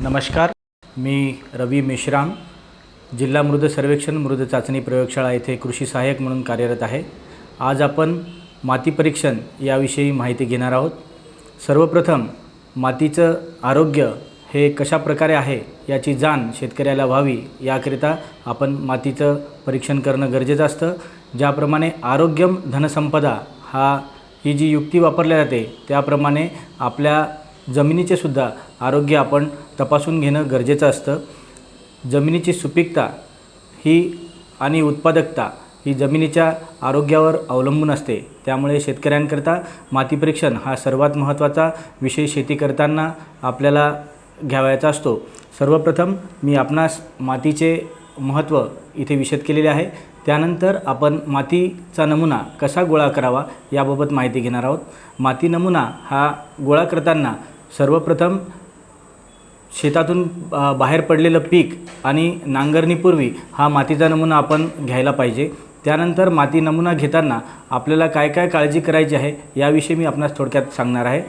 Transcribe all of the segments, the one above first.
नमस्कार मी रवी मेश्राम जिल्हा मृद सर्वेक्षण मृद चाचणी प्रयोगशाळा येथे कृषी सहाय्यक म्हणून कार्यरत आहे. आज आपण माती परीक्षण याविषयी माहिती घेणार आहोत. सर्वप्रथम मातीचं आरोग्य हे कशा प्रकारे आहे याची जाण शेतकऱ्याला व्हावी याकरिता आपण मातीचं परीक्षण करणं गरजेचं असतं. ज्याप्रमाणे आरोग्यम धनसंपदा हा ही जी युक्ती वापरल्या जाते त्याप्रमाणे आपल्या जमिनीचे सुद्धा आरोग्य आपण तपासून घेणं गरजेचं असतं. जमिनीची सुपीकता ही आणि उत्पादकता ही जमिनीच्या आरोग्यावर अवलंबून असते. त्यामुळे शेतकऱ्यांकरता माती परीक्षण हा सर्वात महत्त्वाचा विषय शेती करताना आपल्याला घ्यावयाचा असतो. सर्वप्रथम मी आपणास मातीचे महत्त्व इथे विशद केलेले आहे. त्यानंतर आपण मातीचा नमुना कसा गोळा करावा याबाबत माहिती घेणार आहोत. माती नमुना हा गोळा करताना सर्वप्रथम शेतातून बाहेर पडलेलं पीक आणि नांगरणीपूर्वी हा मातीचा नमुना आपण घ्यायला पाहिजे. त्यानंतर माती नमुना घेताना आपल्याला काय काय काळजी करायची आहे याविषयी मी आपणास थोडक्यात सांगणार आहे.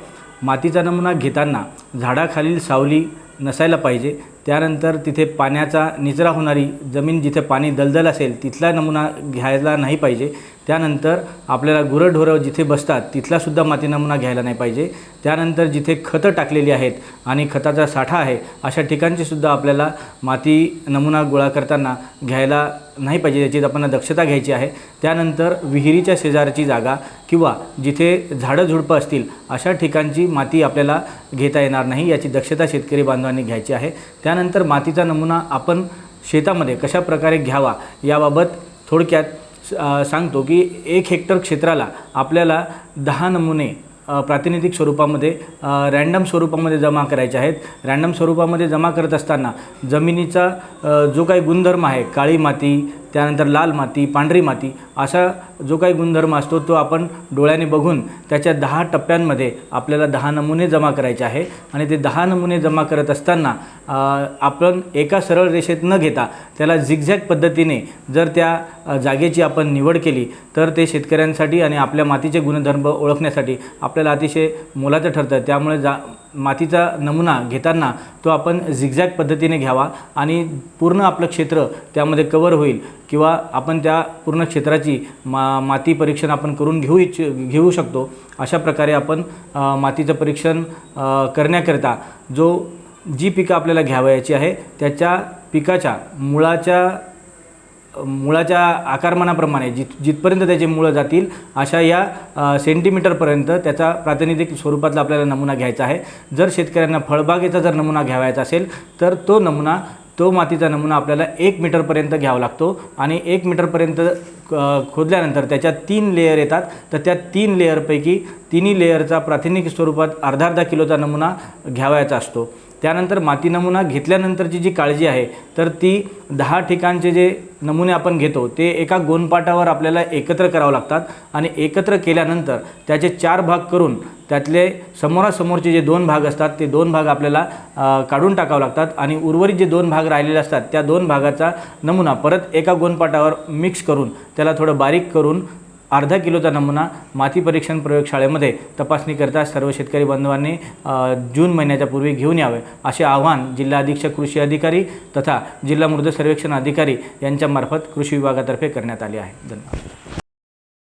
मातीचा नमुना घेताना झाडाखालील सावली नसायला पाहिजे. त्यानंतर तिथे पाण्याचा निचरा होणारी जमीन जिथे पाणी दलदल असेल तिथला नमुना घ्यायला नाही पाहिजे. त्यानंतर आपल्याला गुरंढोरं जिथे बसतात तिथलासुद्धा माती नमुना घ्यायला नाही पाहिजे. त्यानंतर जिथे खतं टाकलेली आहेत आणि खताचा साठा आहे अशा ठिकाणचीसुद्धा आपल्याला माती नमुना गोळा करताना घ्यायला नाही पाहिजे याची आपण दक्षता घ्यायची आहे. त्यानंतर विहिरीच्या शेजारची जागा किंवा जिथे झाडं झुडपं असतील अशा ठिकाणची माती आपल्याला घेता येणार नाही याची दक्षता शेतकरी बांधवांनी घ्यायची आहे. त्यानंतर मातीचा नमुना आपण शेतामध्ये कशा प्रकारे घ्यावा याबाबत थोडक्यात सांगतो की एक हेक्टर क्षेत्राला आपल्याला दहा नमुने प्रातिनिधिक स्वरूपामध्ये रॅन्डम स्वरूपामध्ये जमा करायचे आहेत. रॅन्डम स्वरूपामध्ये जमा करत असताना जमिनीचा जो काही गुणधर्म आहे काळी माती त्यानंतर लाल माती पांढरी माती असा जो काही गुणधर्म असतो तो आपण डोळ्याने बघून त्याच्या दहा टप्प्यांमध्ये आपल्याला दहा नमुने जमा करायचे आहे. आणि ते दहा नमुने जमा करत असताना आपण एका सरळ रेषेत न घेता त्याला झिगझॅग पद्धतीने जर त्या जागेची आपण निवड केली तर ते शेतकऱ्यांसाठी आणि आपल्या मातीचे गुणधर्म ओळखण्यासाठी आपल्याला अतिशय मोलाचं ठरतं. त्यामुळे जा मातीचा नमुना घेताना तो आपण झिगझॅग पद्धतीने घ्यावा आणि पूर्ण आपलं क्षेत्र त्यामध्ये कवर होईल किंवा आपण त्या पूर्ण क्षेत्राची मा माती परीक्षण आपण करून घेऊ इच्छ घेऊ शकतो. अशा प्रकारे आपण मातीचं परीक्षण करण्याकरिता जो जी पिकं आपल्याला घ्यावयाची आहे त्याच्या पिकाच्या मुळाच्या मुळाच्या आकारमानाप्रमाणे जित जिथपर्यंत त्याचे मुळं जातील अशा या सेंटीमीटरपर्यंत त्याचा प्रातिनिधिक स्वरूपातला आपल्याला नमुना घ्यायचा आहे. जर शेतकऱ्यांना फळबागेचा जर नमुना घ्यावायचा असेल तर तो नमुना तो मातीचा नमुना आपल्याला एक मीटरपर्यंत घ्यावा लागतो आणि एक मीटरपर्यंत खोदल्यानंतर त्याच्यात तीन लेयर येतात. तर त्या तीन लेयरपैकी तिन्ही लेयरचा प्राथमिक स्वरूपात अर्धा अर्धा किलोचा नमुना घ्यावायचा असतो. त्यानंतर माती नमुना घेतल्यानंतरची जी काळजी आहे तर ती दहा ठिकाणचे जे नमुने आपण घेतो ते एका गोनपाटावर आपल्याला एकत्र करावं लागतात आणि एकत्र केल्यानंतर त्याचे चार भाग करून त्यातले समोरासमोरचे जे दोन भाग असतात ते दोन भाग आपल्याला काढून टाकावं लागतात आणि उर्वरित जे दोन भाग राहिलेले असतात त्या दोन भागाचा नमुना परत एका गोनपाटावर मिक्स करून त्याला थोडं बारीक करून अर्धा किलोचा नमुना माती परीक्षण प्रयोगशाळेमध्ये तपासणी करता सर्व शेतकरी बांधवांनी जून महिन्याच्या पूर्वी घेऊन यावे असे आवाहन जिल्हा अधीक्षक कृषी अधिकारी तथा जिल्हा मृद सर्वेक्षण अधिकारी यांच्यामार्फत कृषी विभागातर्फे करण्यात आले आहे. धन्यवाद.